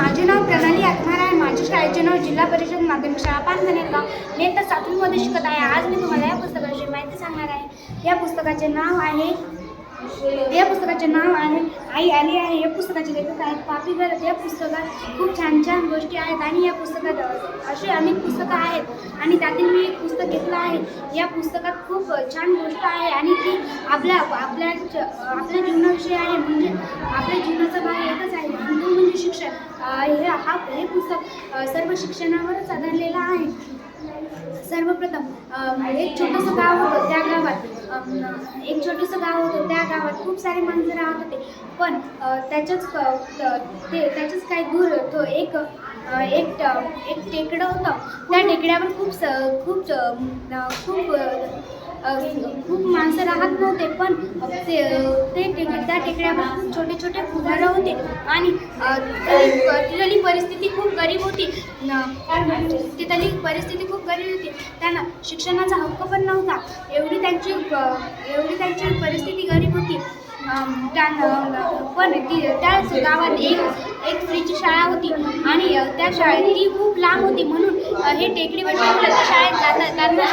माझे नाव प्रणाली आत्मार आहे. माझ्या शाळेचे नाव जिल्हा परिषद माध्यमिक शाळा पानधनेरगाव मी आता सातवीमध्ये शिकत आहे. आज मी तुम्हाला या पुस्तकाविषयी माहिती सांगणार आहे. या पुस्तकाचे नाव आहे या पुस्तकाचे नाव आहे आई आली आहे. या पुस्तकाचे लेखक आहेत पापी गरज या पुस्तकात खूप छान छान गोष्टी आहेत आणि या पुस्तकात असे अशी अनेक पुस्तकं आहेत आणि त्यातील मी एक पुस्तक घेतलं आहे. या पुस्तकात खूप छान गोष्ट आहे आणि ती आपल्या आपल्या आपल्या जीवनाविषयी आहे. म्हणजे आपल्या जीवनाचा भाग एकच आहे. म्हणजे शिक्षण हे हा हे पुस्तक सर्व शिक्षणावरच आधारलेलं आहे. सर्वप्रथम एक छोटंसं गाव होतं त्या गावात. एक छोटंसं गाव होतं त्या गावात. खूप सारे माणसं राहत होते. पण त्याच्याच ते त्याच्याच काही दूर तो एक एक एक टेकडं होतं. त्या टेकड्यावर खूप स खूप खूप खूप माणसं राहत नव्हते पण ते ते टेक त्या टेकड्यावर खूप छोटे छोटे फुगारं होते आणि तिथली परिस्थिती खूप गरीब होती. न- तिथली परिस्थिती खूप गरीब होती. त्यांना शिक्षणाचा हक्क पण नव्हता. एवढी त्यांची एवढी त्यांची परिस्थिती गरीब होती. पण ती त्याच गावात एक एक फ्रीची शाळा होती आणि त्या शाळेत ती खूप लांब होती म्हणून हे टेकडीवर शाळेत जाता त्यांना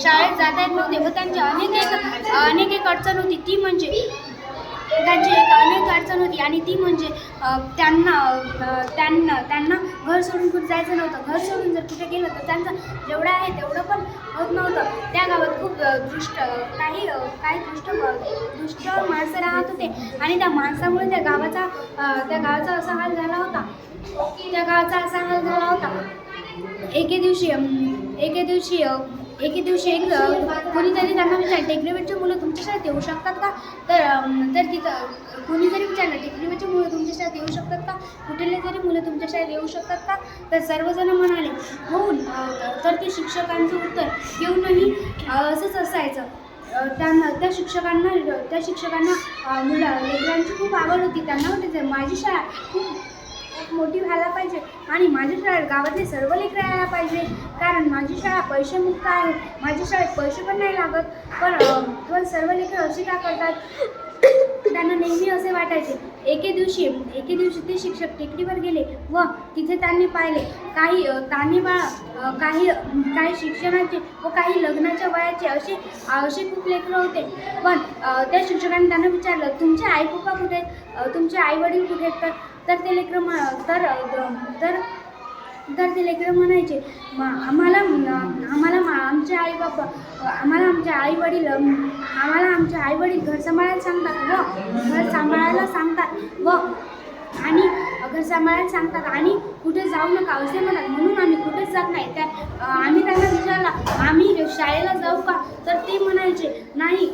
शाळेत जाता येत नव्हते व त्यांची अनेक एक अनेक एक अडचण होती. ती म्हणजे त्यांची एक अनेक अडचण होती. आणि ती म्हणजे त्यांना त्यांना त्यांना घर सोडून कुठे जायचं नव्हतं. घर सोडून जर कुठे गेलं तर त्यांचं जेवढं आहे तेवढं पण होत नव्हतं. त्या गावात खूप दृष्ट काही काही दृष्ट दुष्ट माणसं राहत होते. आणि त्या माणसामुळे त्या गावाचा त्या गावाचा असा हाल झाला होता. त्या गावाचा असा हाल झाला होता. एके दिवशी एके दिवशी एके दिवशी एक कोणीतरी त्यांना विचारलं टेकडीवरची मुलं तुमच्या शाळेत येऊ शकतात का? तर तर तिथं कोणीतरी विचारलं टेकडीवरची मुलं तुमच्या शाळेत येऊ शकतात का? कुठले तरी मुलं तुमच्या शाळेत येऊ शकतात का? तर सर्वजण म्हणाले हो तर ते शिक्षकांचं उत्तर येऊनही असंच असायचं. त्यांना त्या शिक्षकांना त्या शिक्षकांना मुलं लेकरांची खूप आवड होती. त्यांना वाटायचं माझी शाळा खूप खूप मोठी व्हायला पाहिजे आणि माझ्या शाळेत गावातले सर्व लेकरं यायला पाहिजे. कारण माझी शाळा पैसेमुक्त आहे. माझ्या शाळेत पैसे पण नाही लागत. पण पण सर्व लेकरं असे का करतात. त्यांना नेहमी असे वाटायचे एके दिवशी एके दिवशी ते शिक्षक टेकडीवर गेले व तिथे त्यांनी पाहिले काही ताने बाळा काही काही शिक्षणाचे व काही लग्नाच्या वयाचे असे असे खूप लेकरं होते. पण त्या शिक्षकांनी त्यांना विचारलं तुमचे आई पप्पा कुठे आहेत? तुमचे आई वडील कुठे आहेत? तर तर ते लेकरं म्ह तर तर तर ते लेकरं म्हणायचे "मा- आम्हाला आम्हाला मा- आमचे आई बाबा आम्हाला आमचे आई वडील आम्हाला आमचे आई वडील घर सांभाळायला सांगतात व घर सांभाळायला सांगतात व आणि घर सांभाळायला सांगतात आणि कुठे जाऊ नका असे म्हणतात. म्हणून आम्ही कुठेच जात नाही. त्या आम्ही त्यांना विचारला आम्ही शाळेला जाऊ का? तर ते म्हणायचे नाही.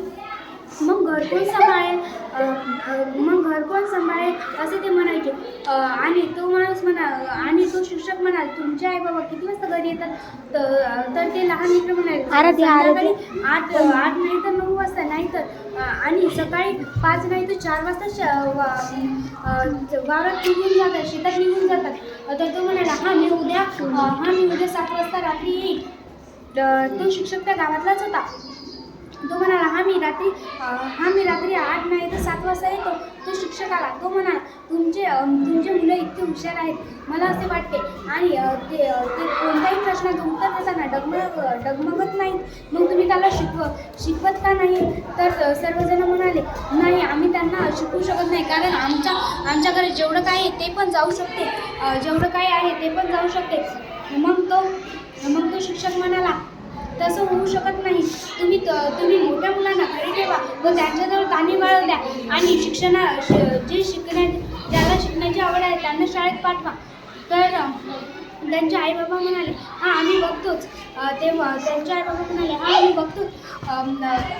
मग घरकोण सांभाळेल? मग घर कोण सांभाळेल असे ते म्हणायचे. आणि तो माणूस म्हणा आणि तो शिक्षक म्हणाल तुमचे आई बाबा किती वाजता घरी येतात? तर तर ते लहान मित्र म्हणाले आठ आठ नाही तर नऊ वाजता नाही तर आणि सकाळी पाच नाही तर चार वाजता वावरात निघून जातात शेतात निघून जातात. तर तो म्हणाला हा मी उद्या हा मी उद्या सात वाजता रात्री येईल तो शिक्षक त्या गावातलाच होता. तो म्हणाला हा मी रात्री हा मी रात्री आठ नाही तर सात वाजता येतो. तो शिक्षक आला. तो म्हणाला तुमचे तुमचे मुलं इतके हुशार आहेत. मला असे वाटते. आणि ते ते कोणत्याही प्रश्नाचं उत्तर देताना डगमग डगमगत नाहीत. मग तुम्ही त्याला शिकव शिकवत का नाही? तर सर्वजण म्हणाले नाही आम्ही त्यांना शिकवू शकत नाही. कारण आमच्या आमच्याकडे जेवढं काय आहे ते पण जाऊ शकते. जेवढं काय आहे ते पण जाऊ शकते. मग तो मग तो शिक्षक म्हणाला तसं होऊ शकत नाही. तुम्ही त- तुम्ही मोठ्या मुलांना घरी ठेवा व त्यांच्याजवळ ताणी बाळ द्या आणि शिक्षणा श- जे शिकण्या ज्याला शिकण्याची आवड आहे त्यांना शाळेत पाठवा. तर त्यांचे आई बाबा म्हणाले हां आम्ही बघतोच. ते तेव्हा त्यांचे आई बाबा म्हणाले हां आम्ही बघतोच.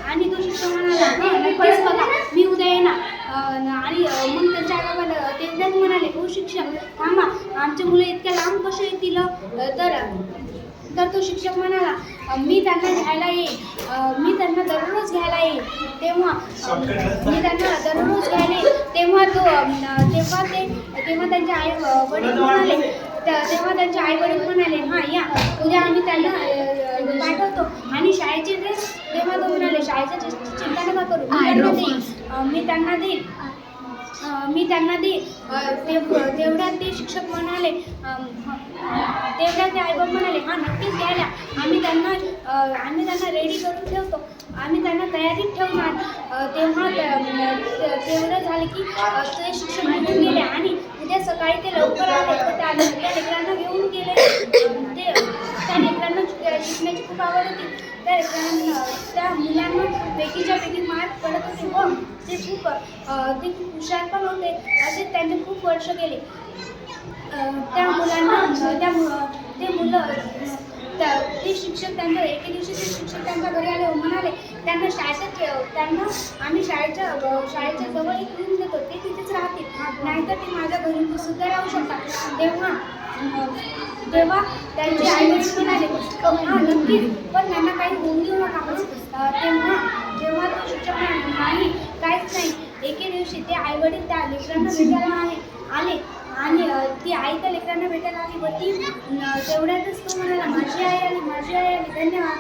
आणि तो शिक्षक म्हणाला हां बघा. मी उद्या येणार. आणि मग त्यांच्या आई ते उद्याच म्हणाले हो शिक्षक थांबा. आमचे मुलं इतक्या लांब कसे येतील तर तर तो शिक्षक म्हणाला "अ, मी त्यांना घ्यायला येईल मी त्यांना दररोज घ्यायला येईल तेव्हा मी त्यांना दररोज घ्यायला येईल तेव्हा तो तेव्हा ते तेव्हा त्यांचे आई वडील म्हणाले तेव्हा त्यांचे आई वडील म्हणाले हां या. उद्या आम्ही त्यांना पाठवतो. आणि शाळेचे ड्रेस तेव्हा तो म्हणाले शाळेच्या ड्रेसची चिंता नका करू. मी त्यांना देईल मी त्यांना देईल मी त्यांना दे ते- तेवढ्यात ते शिक्षक म्हणाले तेवढ्यात ते आईबाब म्हणाले हां नक्कीच द्यायला. आम्ही त्यांना आम्ही त्यांना रेडी करून ठेवतो. आम्ही त्यांना तयारीत ठेवणार. तेव्हा तेवढं झालं की ते शिक्षक निघून गेले आणि उद्या सकाळी ते लवकर आले. तर त्या लेकरांना घेऊन गेले. ते त्या लेकरांना शिक- शिकण्याची खूप आवड होती. त्या लेकरांना त्या मुलांना पैकीच्या पैकी मार्क पडत होते. व ते खूप ते खूप हुशार पण होते. असे त्यांचे खूप वर्ष गेले. त्या मुलांना त्या मु- ते मुलं त्या ते शिक्षक त्यांच्या एके दिवशी ते शिक्षक त्यांच्या घरी आले म्हणाले त्यांना शाळेत ठेव त्यांना आम्ही शाळेच्या शाळेच्या जवळ एक रूम देतो. ते तिथेच राहतील. नाहीतर ते माझ्या घरी सुद्धा राहू शकतात. तेव्हा तेव्हा त्यांचे आई वडील म्हणाले हां नक्कीच. पण त्यांना काही होऊन देऊ नका अं, तेव्हा जेव्हा तो शिक्षक म्हणाले नाही काहीच नाही. एके दिवशी ते आई वडील त्या लेकरांना भेटायला आहे आले. आणि ती आई त्या लेकरांना भेटायला आली. व ती तेवढ्यातच तो म्हणाला माझी आई आली माझी आई आली. धन्यवाद.